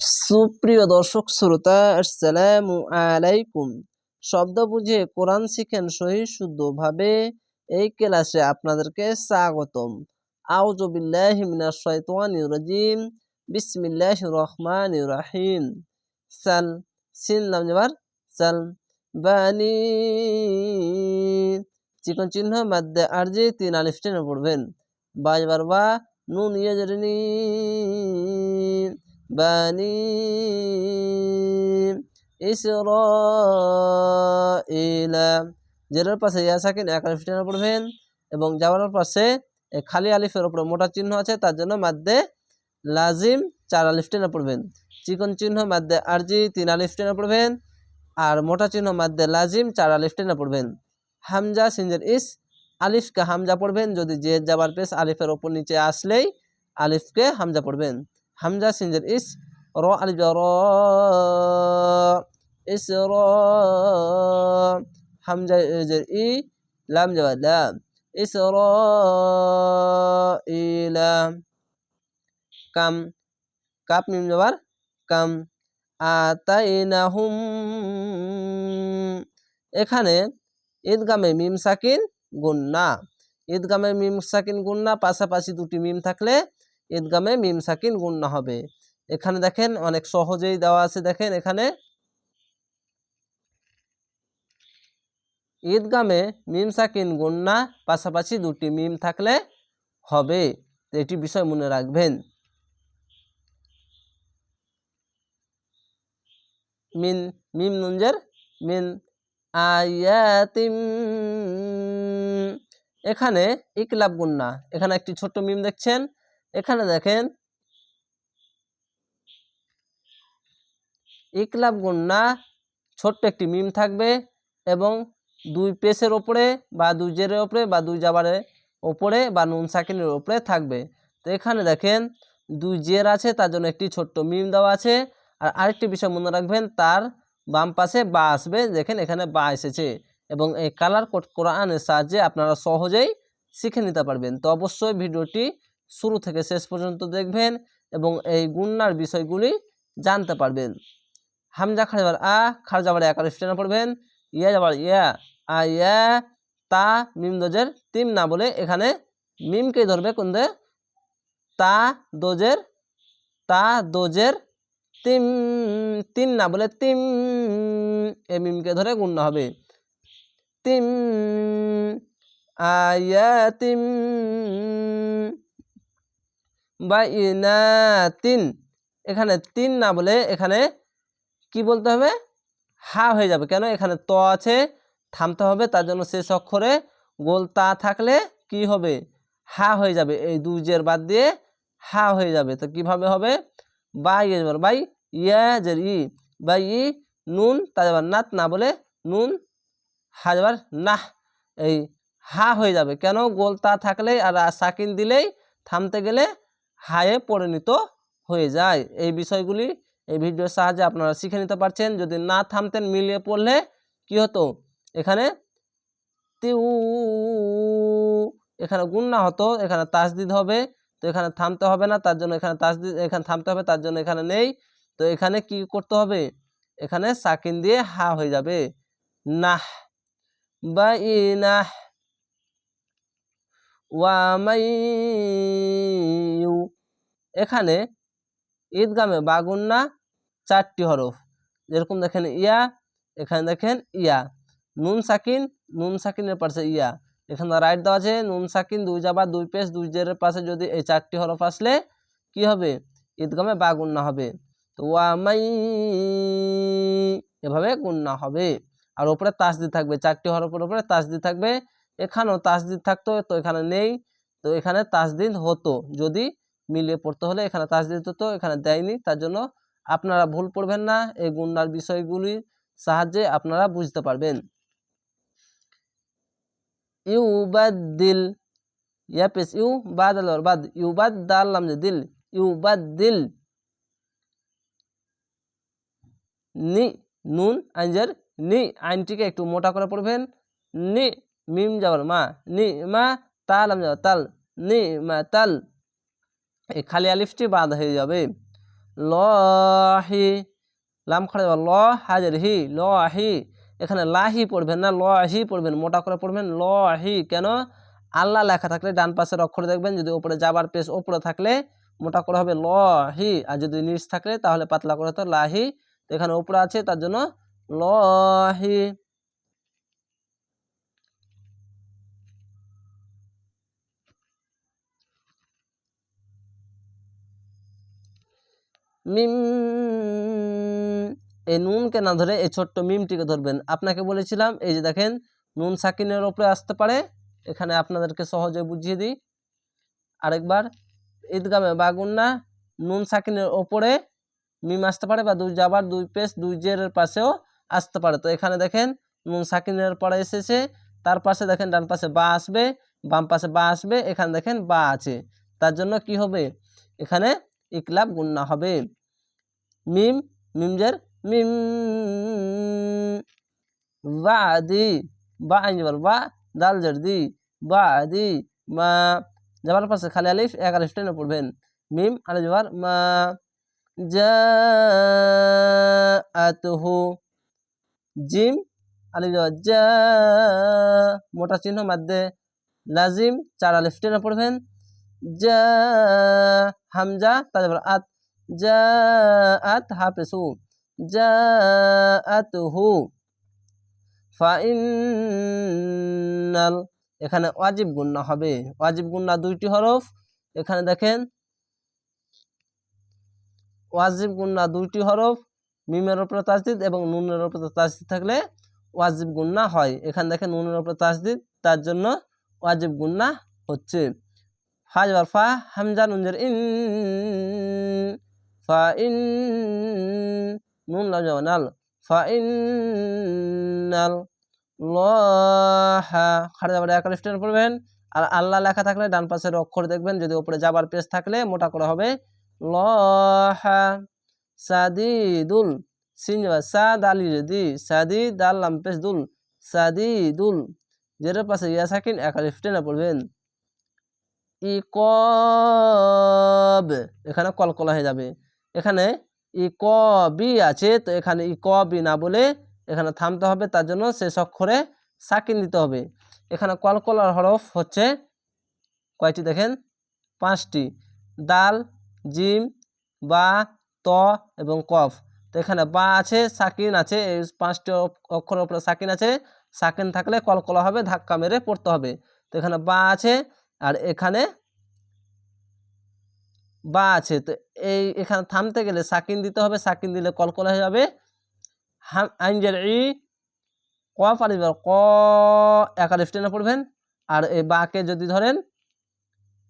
সুপ্রিয় দর্শক শ্রোতা, আসসালামু আলাইকুম। শব্দ বুঝে কোরআন শিখেন সহি শুদ্ধভাবে এই ক্লাসে আপনাদেরকে স্বাগতম। আউযু বিল্লাহি মিনাশ শাইতানির রাজিম। বিসমিল্লাহির রহমানির রহিম। সাল সিন নাম যাবার সাল। বানি চিকন চিহ্ন মাদ্দে আরজি তিন আলিফ টেনে পড়বেন। বাজবার বা নুন ইয়াজরিনি বানি ইসরাইলা জেরের পাশে ইয়া সাকিন এক আলিফ টেনে পড়বেন এবং যাওয়ার পাশে খালি আলিফের উপরে মোটা চিহ্ন আছে, তার জন্য মাদ্দে লাজিম চার আলিফ টেনে পড়বেন চিকন চিহ্ন মাদ্দে আরজি তিন আলিফ টেনে পড়বেন আর মোটা চিহ্ন মাদ্দে লাজিম চার আলিফ টেনে পড়বেন হামজা সিনজের ইস আলিফকে হামজা পড়বেন যদি যে যাবার পেশ আলিফের ওপর নিচে আসলেই আলিফকে হামজা পড়বেন। হামজা সিনজের ইস র আলিফ র, ইস র, হামজা ই, লাম যাবা লাম ইস র ইলাম কাম, কাপ মিম যাবার কাম, আতাইনাহুম, এখানে ঈদগামে মিম সাকিন গুন্না, ঈদগামে মিম সাকিন গুন্না পাশাপাশি দুটি মিম থাকলে ঈদগামে মিম সাকিন গুন্না হবে। এখানে দেখেন, অনেক সহজেই দেওয়া আছে, দেখেন এখানে। ঈদগামে মিম সাকিন গুন্না পাশাপাশি দুটি মিম থাকলে হবে। এটি বিষয় মনে রাখবেন। মিন, মিম নুনজের মিন আয়াতিম। এখানে ইকলাব গুন্না এখানে একটি ছোট্ট মিম দেখছেন। এখানে দেখেন। ইকলাব গুন্না ছোট্ট একটি মিম থাকবে এবং দুই পেসের ওপরে বা দুই জেরের ওপরে বা দুই জাবারের ওপরে বা নুন সাকিনের ওপরে থাকবে। তো এখানে দেখেন দুই জের আছে, তার জন্য একটি ছোট্ট মিম দেওয়া আছে। আর আরেকটি বিষয় মনে রাখবেন, তার বাম পাশে বা আসবে, দেখেন এখানে বা এসেছে এবং এই কালার কোড কোরআনের সাহায্যে আপনারা সহজেই শিখে নিতে পারবেন। তো অবশ্যই ভিডিওটি শুরু থেকে শেষ পর্যন্ত দেখবেন এবং এই গুন্নার বিষয়গুলি জানতে পারবেন। হামজা খাড়া যাবার আ খাড়া যাবার এক টেনে পড়বেন। ইয়া যাবার ইয়া, আ, ইয়া, তা, মিম, দোজের তিম না বলে এখানে মিমকে ধরবে কোন দে তা, দোজের তা, দোজের তিম, তিন না বলে তিম, এ মিমকে ধরে গুণনা হবে। তিম আয়াতিম বা ইনা তিন এখানে তিন না বলে এখানে কি বলতে হবে? হা হয়ে যাবে। কেন? এখানে ত আছে, থামতে হবে, তার জন্য শেষ অক্ষরে গোল তা থাকলে কি হবে? হা হয়ে যাবে। এই দুই জের বাদ দিয়ে হা হয়ে যাবে। তো কীভাবে হবে? বাই যাবার বাই ইয়া জের ই। বাই ই নুন, তা যাবার নাত না বলে নুন, হা যাবার নাহ। এই হা হয়ে যাবে। কেন? গোল তা থাকলে আর সাকিন দিলেই থামতে গেলে হায়ে পরিণত হয়ে যায়। এই বিষয়গুলি এই ভিডিওর সাহায্যে আপনারা শিখে নিতে পারছেন। যদি না থামতেন, মিলিয়ে পড়লে কি হতো? এখানে তিউ, এখানে গুন্না হতো, এখানে তাসদিদ হবে, তো এখানে থামতে হবে না, তার জন্য এখানে তাসদিদ, এখানে থামতে হবে, তার জন্য এখানে নেই। তো এখানে কি করতে হবে? এখানে সাকিন দিয়ে হা হয়ে যাবে। নাহ বা ইনাহ ওয়ামাইউ এখানে ঈদগামে বাগুন্না চারটি হরফ। যেরকম দেখেন ইয়া, এখানে দেখেন ইয়া। নুন সাকিন, নুন সাকিনের পাশে ইয়া। এখানে রাইট দেওয়া আছে নুন সাকিন, দুই যাবা দুই পেশ, দুই জেরের পাশে যদি এই চারটি হরফ আসলে কি হবে? ঈদগামে বা গুন্না হবে। তো ওয়ামাই এভাবে গুন্না হবে। আর ওপরে তাস তাসদি থাকবে, চারটি হরফের উপরে তাসদি থাকবে। এখানেও তাস তাসদিদ থাকতো, তো এখানে নেই। তো এখানে তাসদিদ হতো। যদি মিলিয়ে পড়তে হলে এখানে তাসদিদ হতো এখানে দেয়নি, তার জন্য আপনারা ভুল পড়বেন না, এই গুন্নার বিষয়গুলি সাহায্যে আপনারা বুঝতে পারবেন। ইউবাদ্দিল ইয়া পেস ইউ বাদ আলোর বাদ ইউবাদ যে দিল, ইউবাদ্দিল, নি, নুন, আইনজের, নি, আইনটিকে একটু মোটা করে পড়বেন, নি, মিম যাবার মা, নি, মা, তাল, আম যাবার তাল, নি, মা, তাল এই খালি আলিফটি বাদ হয়ে যাবে। লহি, লাম খড়ে যাবার ল হাজের হি লহি। এখানে লাহি পড়বেন না, লহি পড়বেন, মোটা করে পড়বেন। লহি কেন? আল্লাহ লেখা থাকলে ডান পাশের অক্ষর দেখবেন, যদি ওপরে যাবার পেশ ওপরে থাকলে মোটা করে হবে লহি। আর যদি নিচ থাকলে তাহলে পাতলা করে তো লাহি। এখানে উপরে আছে, তার জন্য লহি। মিম, এই নুনকে না ধরে এই ছোট্ট মিমটিকে ধরবেন। আপনাকে বলেছিলাম, এই যে দেখেন, নুন সাকিনের ওপরে আসতে পারে। এখানে আপনাদেরকে সহজে বুঝিয়ে দিই। আরেকবার, ঈদগামে বাগুন্না নুন সাকিনের ওপরে মিম আসতে পারে বা দুই জাবার, দুই পেস, দুই জেরের পাশেও আসতে পারে। তো এখানে দেখেন, নুন সাকিনের পরে এসেছে। তার পাশে দেখেন, ডান পাশে বা আসবে, বাম পাশে বা আসবে, এখানে দেখেন বা আছে। তার জন্য কি হবে? এখানে ইকলাব গুন্না হবে। মিম, মিমজের মিম। বাদি বা আইন যাবার বা, দাল জের দি বাদি, মা। যাবার পাশে খালি আলিফ, এক আলিফ টেনে পড়বেন। মিম আলিফ যাবার মা। জাআতুহু। জিম আলিফ যাবার জা। মোটা চিহ্ন মাধ্যে লাজিম, চার আলিফ টেনে পড়বেন। জা। হামজা তা যাবার আত। জাআত হাফেসু, জাআতুহু। ফাইনাল এখানে ওয়াজিব গুন্না হবে। ওয়াজিব গুন্না দুইটি হরফ। এখানে দেখেন, ওয়াজিব গুন্না দুইটি হরফ, মিমের ওপরে তাজদিদ এবং নুনের ওপরে তাজদিদ থাকলে ওয়াজিব গুন্না হয়। এখানে দেখেন, নুনের ওপরে তাজদিদ, তার জন্য ওয়াজিব গুন্না হচ্ছে। ফাজবার ফা, হামজা নুনজের ইন ফা ইন নুন লাম নাল ফা ইন্নাল লহা খাড়া যাবার এক স্টেন পড়বেন। আর আল্লাহ লেখা থাকলে ডান পাশের অক্ষর দেখবেন, যদি উপরে যাবার পেজ থাকলে মোটা করে হবে। লহা সাদিদুল সিন যাবা সাদ আলি যদি সাদি দাল লাম পেশ দুল সাদিদুল যের পাশে ইয়া সাকিন এক স্টেনে পড়বেন। ইকব এখানে কলকলা হয়ে যাবে। এখানে ই ক, বি আছে, তো এখানে ই ক, বি না বলে এখানে থামতে হবে, তার জন্য শেষ অক্ষরে সাকিন দিতে হবে। এখানে কলকলার হরফ হচ্ছে কয়টি দেখেন? পাঁচটি। দাল, জিম, বা, ত এবং কফ। তো এখানে বা আছে, সাকিন আছে, এই পাঁচটি অক্ষরের উপরে সাকিন আছে। সাকিন থাকলে কলকলা হবে, ধাক্কা মেরে পড়তে হবে। তো এখানে বা আছে, আর এখানে বা আছে। তো এই এখানে থামতে গেলে সাকিন দিতে হবে, সাকিন দিলে কল কলকলা হয়ে যাবে। আইনজের ই কফ আলিফ ক এক আলিফ না পড়বেন। আর এই বাকে যদি ধরেন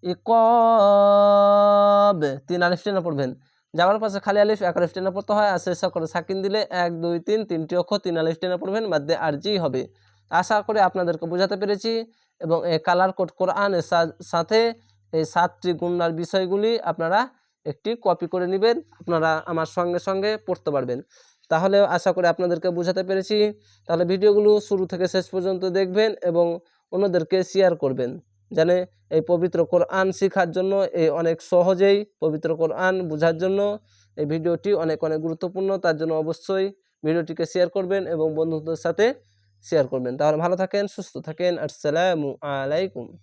ই কবে তিন আলিফ টেনে পড়বেন। যাওয়ার পাশে খালি আলিফ, এক আলিফ টেনে পড়তে হয়। আর শেষ করে সাকিন দিলে এক, দুই, তিন, তিনটি অক্ষর তিন আলিফ টেনে পড়বেন। মাধ্যে আর জি হবে। আশা করে আপনাদেরকে বোঝাতে পেরেছি। এবং এই কালার কোড কোরআনের সাথে এই সাতটি গুণার বিষয়গুলি আপনারা একটি কপি করে নেবেন, আপনারা আমার সঙ্গে সঙ্গে পড়তে পারবেন। তাহলে আশা করি আপনাদেরকে বোঝাতে পেরেছি। তাহলে ভিডিওগুলো শুরু থেকে শেষ পর্যন্ত দেখবেন এবং অন্যদেরকে শেয়ার করবেন জানে এই পবিত্র কোরআন শেখার জন্য, এই অনেক সহজেই পবিত্র কোরআন বোঝার জন্য এই ভিডিওটি অনেক অনেক গুরুত্বপূর্ণ। তার জন্য অবশ্যই ভিডিওটিকে শেয়ার করবেন এবং বন্ধুদের সাথে শেয়ার করবেন। তাহলে ভালো থাকেন, সুস্থ থাকেন। আসসালামু আলাইকুম।